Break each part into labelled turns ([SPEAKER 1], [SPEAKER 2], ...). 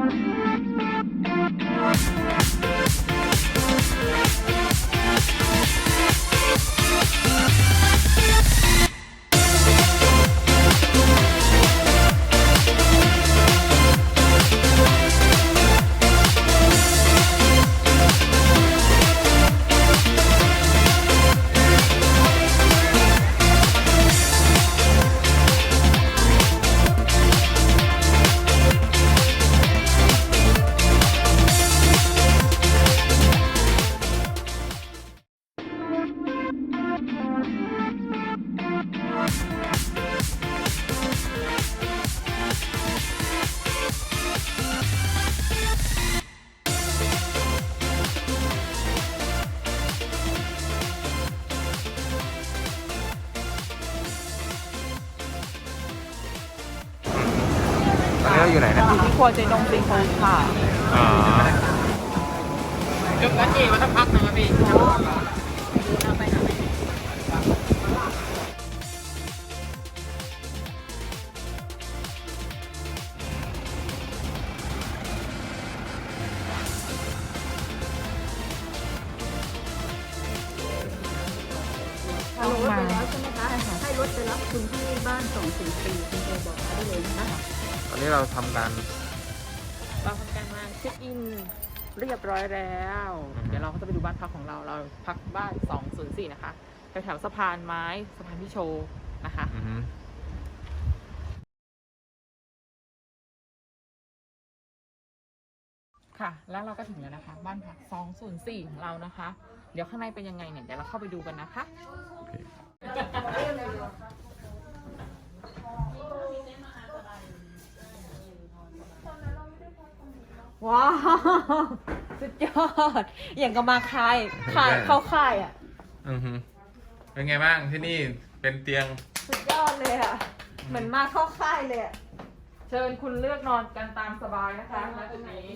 [SPEAKER 1] ตอ อยู่ไหนนะ
[SPEAKER 2] อยู่ที่ครัวเจนงซีฟู้ดค่ะ
[SPEAKER 1] อ๋อ
[SPEAKER 2] จุดนั้นเองมาสักพักหนึงครับพี่
[SPEAKER 3] ลงรถไปแล้วใช่ไหมคะให้รถไปรับคุณที่บ้านสองสี่สี่คุณโทรบอกเขาได้เลยนะคะ
[SPEAKER 1] ตอนนี้เราทำการ
[SPEAKER 2] เราทำการมาเช็คอินเรียบร้อยแล้ว
[SPEAKER 1] อือฮึ
[SPEAKER 2] เดี๋ยวเราก็จะไปดูบ้านพักของเรา เราพักบ้าน 204 นะคะแถวๆสะพานไม้สะพานพิโชว์นะคะ
[SPEAKER 1] อือฮึ
[SPEAKER 2] ค่ะ แล้วเราก็ถึงแล้วนะคะ บ้านพัก 204 ของเรานะคะ เดี๋ยวข้างในเป็นยังไงเนี่ย เดี๋ยวเราเข้าไปดูกันนะคะ
[SPEAKER 1] โอเค
[SPEAKER 3] ว้าว สุดยอด อย่างกับมาคายคายเข้าค่ายอะ
[SPEAKER 1] อือฮึเป็นไงบ้างที่นี่เป็นเตียง
[SPEAKER 3] สุดยอดเลยอะ เหมือนมาเข้าค่ายเลยอะ
[SPEAKER 2] เชิญคุณเลือกนอนกันตามสบายนะคะณจุดนี้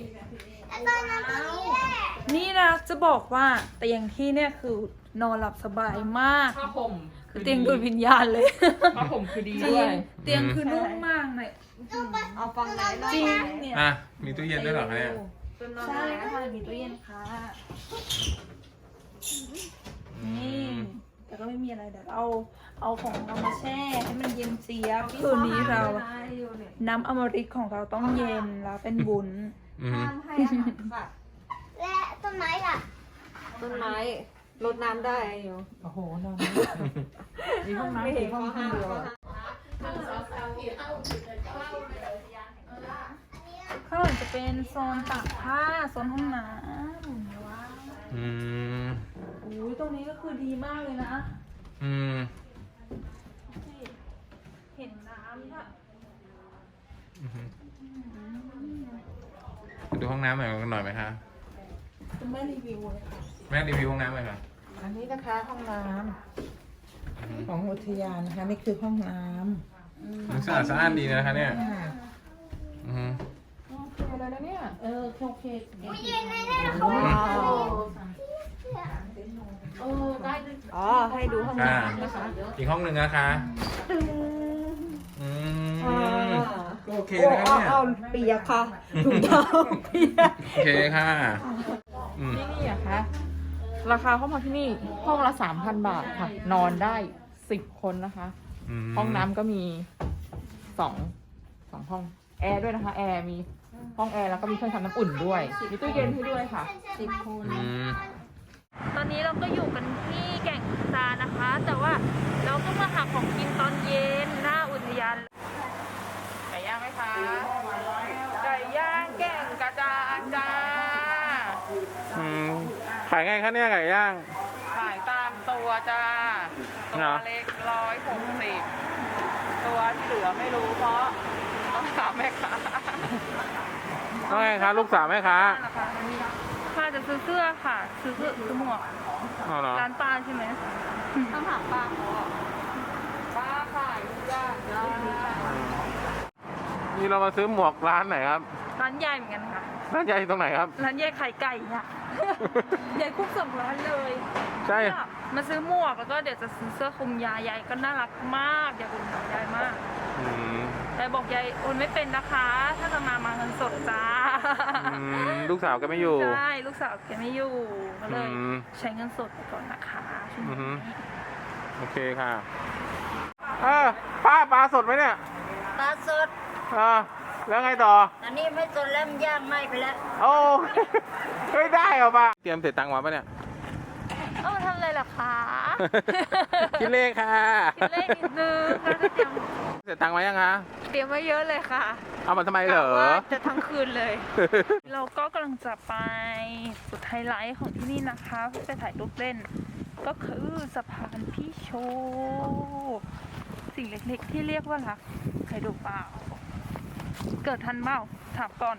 [SPEAKER 4] นี่นะจะบอกว่าเตียงที่เนี่ยคือนอนหลับสบายมาก
[SPEAKER 2] ผ้าห่ม
[SPEAKER 4] คือเตียงดูดวิญญาณเลย
[SPEAKER 2] ผ้าห่มคือดี
[SPEAKER 4] จริ
[SPEAKER 2] ด้ว
[SPEAKER 4] ง
[SPEAKER 2] ย
[SPEAKER 4] เตียงคือนุ่มมากเลย
[SPEAKER 3] เอาฟังไหนหน่อย
[SPEAKER 4] จริง
[SPEAKER 3] นะ
[SPEAKER 4] เนี่ย
[SPEAKER 1] อะ มีตู้เย็นด้วยเหรอคะเนี่ย
[SPEAKER 4] ใช่ค่ะมีตู้เย็นค่ะ
[SPEAKER 1] อื
[SPEAKER 4] นี่
[SPEAKER 1] ม
[SPEAKER 4] แต่ก็ไม่มีอะไรเดี๋ยวเอาเอาของเรามาแช่ให้มันเย็นเสียบคืนนี้เรา น้ำอมฤตของเราต้องเย็นแล้วเป็นบุญ
[SPEAKER 1] อือฮึ
[SPEAKER 3] ห้ามให้อาหารสัตว์
[SPEAKER 5] และต้นไม้ล่ะ
[SPEAKER 3] ต้นไม้ รดน้ำได้อยู่
[SPEAKER 2] โอ้โหนอนมีห้องน้ำ
[SPEAKER 3] ไม่เห็น
[SPEAKER 2] ห้อง
[SPEAKER 3] เขาห้าม
[SPEAKER 2] เดียว
[SPEAKER 3] เขา
[SPEAKER 2] อะ
[SPEAKER 3] ห้าม
[SPEAKER 4] ข้างหลังจะเป็นโซนตากผ้าโซนห้องน้ำว้าว
[SPEAKER 1] อืม
[SPEAKER 4] อุ้ยตรงนี้ก็คือดีมากเลยนะ
[SPEAKER 1] อืม
[SPEAKER 4] เห็นน้ำค่ะ
[SPEAKER 1] อือฮึไปดูห้องน้ำหน่อยกันหน่อยไหมคะ
[SPEAKER 4] คุณแม่รีวิวเลยค่ะ
[SPEAKER 1] แม่รีวิวห้องน้ำหน่อยค่ะ
[SPEAKER 6] อันนี้นะคะห้องน้ำของอุทยานนะคะนี่คือห้องน้
[SPEAKER 1] มันสะอาดสะอ้านดีนะคะเนี่ยำ
[SPEAKER 6] อ่า
[SPEAKER 1] อือฮึ
[SPEAKER 2] อะไรนะเนี่ย
[SPEAKER 4] เออโอเค
[SPEAKER 3] ว้าว
[SPEAKER 2] เออได้ด้วย
[SPEAKER 3] อ๋อ ให้ดูห้อง
[SPEAKER 1] อ่า
[SPEAKER 3] น้ำนะคะ
[SPEAKER 1] อีกห้องหนึ่งนะคะ
[SPEAKER 3] ตึ้ง
[SPEAKER 1] อืม
[SPEAKER 3] อ่า
[SPEAKER 1] ก็โอเค
[SPEAKER 3] โอ้
[SPEAKER 1] นะคะ
[SPEAKER 3] เอา
[SPEAKER 1] เนี่ย
[SPEAKER 3] เอาเปียกค่ะถุงเท้าเปียก
[SPEAKER 1] โอเคค่ะอืม
[SPEAKER 2] ที่นี่อะคะ ราคาห้องพักที่นี่ห้องละสามพันบาทค่ะ นอนได้สิบคนนะคะ
[SPEAKER 1] ม
[SPEAKER 2] ห้องน้ำก็มีสองสองห้อง แอร์ด้วยนะคะ แอร์มีห้องแอร์แล้วก็มีเครื่องทำน้ำอุ่นด้วย มีตู้เย็นให้ด้วยค่ะ
[SPEAKER 3] สิบคน
[SPEAKER 1] อืม
[SPEAKER 4] ตอนนี้เราก็อยู่กันที่แก่งซานะคะ แต่ว่าเราก็มาหาของกินตอนเย็นหน้าอุทยาน
[SPEAKER 2] ไก่ย่างไหมคะา
[SPEAKER 1] ยไงคะเนี่ยไก่ย่าง
[SPEAKER 2] ขายตามตัวจ้า ตั
[SPEAKER 1] เหร
[SPEAKER 2] ว
[SPEAKER 1] อ
[SPEAKER 2] เล็กร้อยหกสิบตัวที่เหลือไม่รู้เพราะต้องถามแม่ค้า
[SPEAKER 1] ว่าไงคะลูกสาวแม่ค้า
[SPEAKER 4] ค่ะจะซื้อเสื้อค่ะ ซื้อเสื้อซื้อหมวก
[SPEAKER 1] อ๋อเหรอ
[SPEAKER 4] ร้านปลาใช่ไหม
[SPEAKER 3] ต้องถามป้าเขาอะ
[SPEAKER 2] ป้าขายทุกอย่างจ้า
[SPEAKER 1] นี่เรามาซื้อหมวกร้านไหนครับ
[SPEAKER 4] ร้านใหญ่เหมือนกันค่ะ
[SPEAKER 1] ร้านใหญ่ตรงไหนครับ
[SPEAKER 4] ร้านใหญ่ไข่ไก่ค่ะใหญ่คุกสองร้านเลย
[SPEAKER 1] ใช่
[SPEAKER 4] เนี่ยมาซื้อหมวกแล้วก็เดี๋ยวจะซื้อเสื้อคลุมยายยายก็น่ารักมากอยากอุ่นยายมาก
[SPEAKER 1] อืม
[SPEAKER 4] แต่บอกยายโอนไม่เป็นนะคะ ถ้าจะมามาเงินสดจ้า
[SPEAKER 1] อืมลูกสาวก็ไม่อยู่
[SPEAKER 4] ใช่ลูกสาวแกไม่อยู่ก็เลย
[SPEAKER 1] อืม
[SPEAKER 4] ใช้เงินสดไปก่อนนะคะช่วง
[SPEAKER 1] อือฮึ
[SPEAKER 4] นี้
[SPEAKER 1] โอเคค่ะ เออป้าปลาสดไหมเนี่ย
[SPEAKER 3] ปลาสด
[SPEAKER 1] เออ แล้วไงต่อ
[SPEAKER 3] อันนี้ไม่สดแล้วมันย่างไหม้ไปแล้ว
[SPEAKER 1] โอ้ ไม่ได้เหรอป้าเตรียมเสร็จตังค์มาปะเนี่ย
[SPEAKER 4] เอ้าทำอะไรล่ะคะ
[SPEAKER 1] คิดเลขค่ะ
[SPEAKER 4] คิดเลขนิดนึงแล้วก็เตรียม
[SPEAKER 1] เสร็จตังค์มายังคะ
[SPEAKER 4] เตรียมไว้เยอะเลยค่ะ
[SPEAKER 1] เอามาทำไมเหรอ
[SPEAKER 4] กะว่าจะทั้งคืนเลย เราก็กำลังจะไปสุดไฮไลท์ของที่นี่นะคะเพื่อไปถ่ายรูปเล่น ก็คือสะพานพี่โชว์สิ่งเล็กๆที่เรียกว่ารักใครดูเปล่า เกิดทันเมาถามก่อน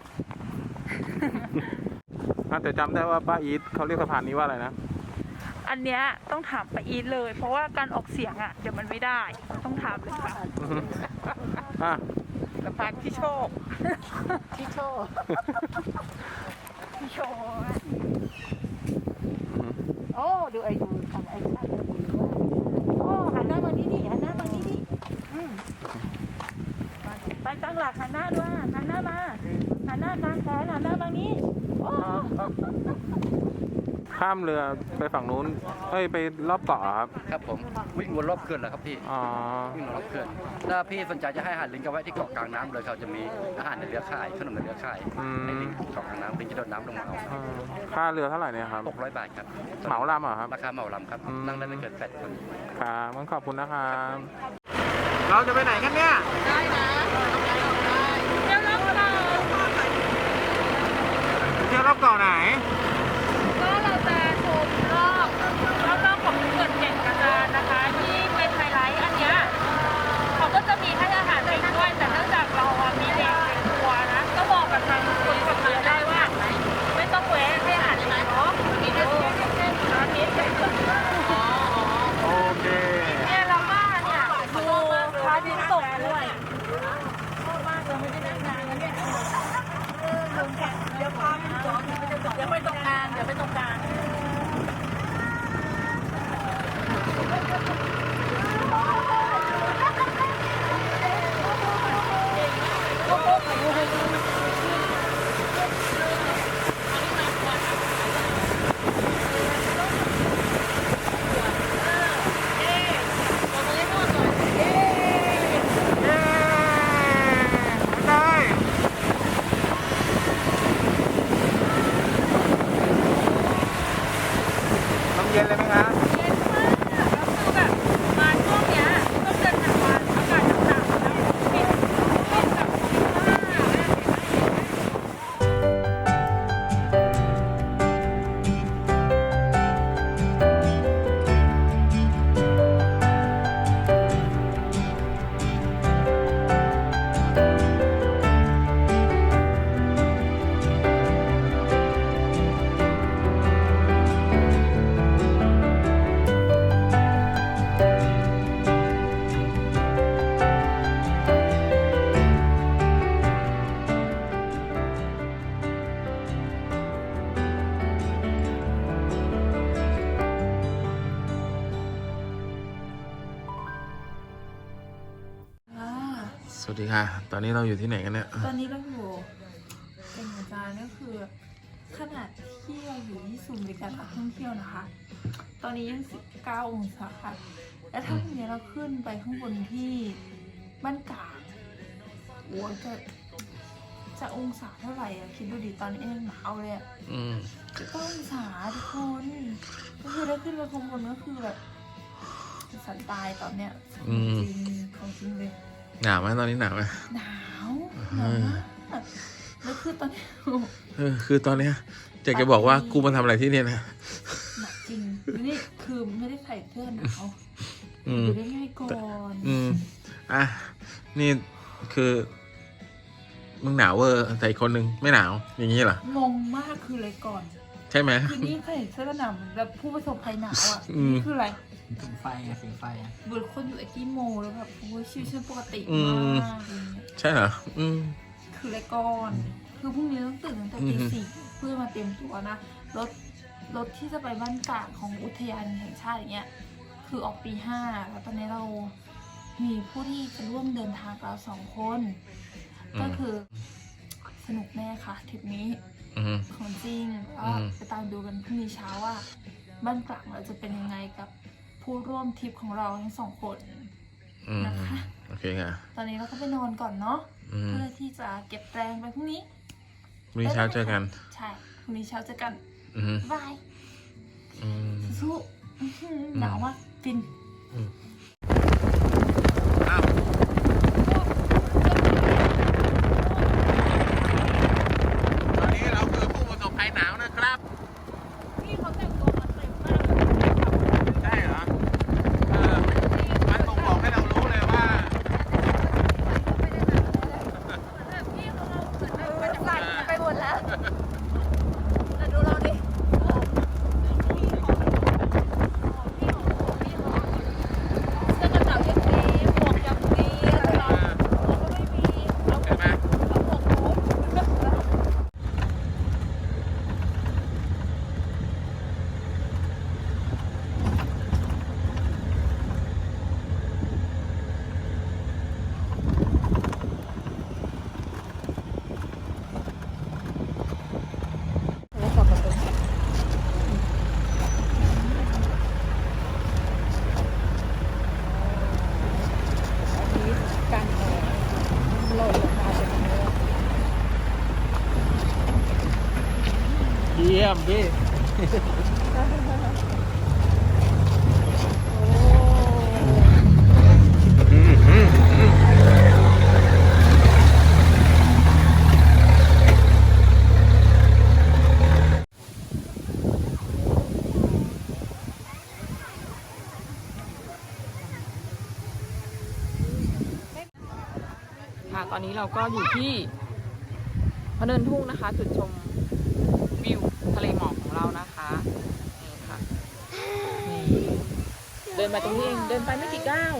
[SPEAKER 1] อะแต่จำได้ว่าป้าอีทเขาเรียกสะพานนี้ว่าอะไรนะ
[SPEAKER 4] อันเนี้ยต้องถามปาอีทเลย เพราะว่าการออกเสียงอะเดี๋ยวมันไม่ได้ ต้องถามเลยค่ะ
[SPEAKER 1] อือฮึอะ
[SPEAKER 2] สะพานพี่โชค
[SPEAKER 3] ที่โชว์
[SPEAKER 4] พี่โชว์
[SPEAKER 1] อือฮึ
[SPEAKER 3] โอ้ดูไอ้ดูทำไอ้ชาติโอ้หันหน้ามานี่ดิหันหน้ามานี่ดิ
[SPEAKER 4] ไปตั้งหลักหันหน้าด้วยหันหน้ามาหันหน้ากลางแขนหันหน้าบางนี้โอ้
[SPEAKER 1] ข้ามเรือไปฝั่งนู้นเอ้ยไปรอบเกาะเหรอครับ
[SPEAKER 7] ครับผมวิ่งวนรอบเขื่อนแหละครับพี่
[SPEAKER 1] อ๋อ
[SPEAKER 7] วิ่งวนรอบเขื่อนถ้าพี่สนใจจะให้อาหารลิงก็ไว้ที่เกาะกลางน้ำเลยเขาจะมีอาหารในเรือข่ายขนมในเรือข่าย
[SPEAKER 1] อืม
[SPEAKER 7] ให้ลิงเกาะกลางน้ำลิงจะโดดน้ำลงมาเอา
[SPEAKER 1] อ่าค่าเรือเท่าไหร่เนี่ยครับ
[SPEAKER 7] 600 บาทครับ
[SPEAKER 1] เหมาลำเหรอครับ
[SPEAKER 7] ราคาเหมาลำครับ
[SPEAKER 1] อืม
[SPEAKER 7] นั่งได้ไม่เกินแปดคน
[SPEAKER 1] ครับงั้นขอบคุณนะครับ เราจะไปไหนกันเนี่ย
[SPEAKER 4] เดี๋ยวเราเรา
[SPEAKER 1] เที่ยวรอบเกาะไหน
[SPEAKER 4] วัสดี
[SPEAKER 1] ค่ะ ตอนนี้เราอยู่ที่ไหนกันเนี่ย
[SPEAKER 4] ตอนนี้เราอยู่เป็นอาจารย์ก็คือ ขนาดที่เราอยู่ที่ศูนย์บริการนักท่องเที่ยวนะคะ ตอนนี้ยัง 19 องศาค่ะ แล้วถ้าพรุ่งนี้เราขึ้นไปข้างบนที่บ้านกาดโอ้ยจะจะองศาเท่าไหร่อะคิดดูดิตอนนี้ยังหนาวเลยอะ
[SPEAKER 1] อืม
[SPEAKER 4] ก็องศาทุกคนก็คือถ้าขึ้นไปข้างบนก็คือแบบสันตายตอนเนี้ยของจริงของจริงเลย
[SPEAKER 1] หนาวไหมตอนนี้หนาวไหม
[SPEAKER 4] หนาวหนาวมากแล้วคือตอนนี้
[SPEAKER 1] เออคือตอนเนี้ยอยากจะบอกว่ากูมาทำอะไรที่เนี่ยนะ
[SPEAKER 4] หนักจริงนี่คือไม่ได้ใส่เสื้อหนาว
[SPEAKER 1] อืม
[SPEAKER 4] อยู่ได้ง่ายก่อน
[SPEAKER 1] อืมอะนี่คือมึงหนาวเวอร์แต่อีกคนนึงไม่หนาวอย่างนี้เหรอ
[SPEAKER 4] งงมากคืออะไรก่อน
[SPEAKER 1] ใช่ไหม
[SPEAKER 4] คือนี่ใส่เสื้อหนาวเหมือนแบบผู้ประสบภัยหนาวอะ
[SPEAKER 1] อืม
[SPEAKER 4] นี่คืออะไร
[SPEAKER 6] สิงไฟไงสิงไฟอะ
[SPEAKER 4] เหมือนคนอยู่ไอกิโมแล้วแบบโอ้ยชีวิตฉันปกติ
[SPEAKER 1] อื
[SPEAKER 4] มามกอะไรเงี้ย
[SPEAKER 1] ใช่เหรออืม
[SPEAKER 4] คืออะไรก่อน คือพรุ่งนี้ต้องตื่นตั้งแต่ตี
[SPEAKER 1] อือฮึ
[SPEAKER 4] สี่เพื่อมาเตรียมตัวนะ รถรถที่จะไปบ้านกาดของอุทยานแห่งชาติอย่างเงี้ย คือออกปีห้าแล้วตอนนี้เรามีผู้ที่จะร่วมเดินทางกับเราสองคน
[SPEAKER 1] อืม
[SPEAKER 4] ก็คือสนุกแน่ค่ะทริปนี้
[SPEAKER 1] อืม
[SPEAKER 4] ของจริง
[SPEAKER 1] อื
[SPEAKER 4] ก็
[SPEAKER 1] ม
[SPEAKER 4] ไปตามดูกันพรุ่งนี้เช้าว่าบ้านกลางเราจะเป็นยังไงกับ ผู้ร่วมทริปของเราทั้งสองคน
[SPEAKER 1] อืม
[SPEAKER 4] นะคะ
[SPEAKER 1] โอเคค่ะ
[SPEAKER 4] ตอนนี้เราก็ไปนอนก่อนเนาะ
[SPEAKER 1] อืม
[SPEAKER 4] เพื่อที่จะเก็บแรงไปพรุ่งนี้
[SPEAKER 1] พรุ่งนี้เช้าเจอกัน
[SPEAKER 4] ใช่พรุ่งนี้เช้าเจอกัน
[SPEAKER 1] อืม
[SPEAKER 4] บาย
[SPEAKER 1] อืม
[SPEAKER 4] สู้อื้อหือหนาวมากฟิน
[SPEAKER 1] อ้าวตอนนี้เราคือผู้ประสบภัยหนาวนะครับ
[SPEAKER 5] พี่เขาแต่งตัวมาเต็มมากเลย
[SPEAKER 1] ใช่เหรอ เออ มันบ่งบอกให้เรารู้เลยว่า
[SPEAKER 5] แบบพี่เขาเราเหมือนแบบมาจาก
[SPEAKER 8] สั่นไปหมดแล้ว แต่ดูเราดิ
[SPEAKER 5] เสื้อกระเป๋าอย่างนี้หมวกอย่างนี้แล้วเราเราก็ไม่มีเรา
[SPEAKER 1] เห็นไหม
[SPEAKER 5] เราหมวกฮูด
[SPEAKER 1] เยมพี่
[SPEAKER 2] ค่ะตอนนี้เราก็อยู่ที่พะเนินทุ่งนะคะ จุดชมวิวทะเลหมอกของเรานะคะ นี่ค่ะ นี่ เดินมาตรงนี้เองเดินไปไม่กี่ก้าว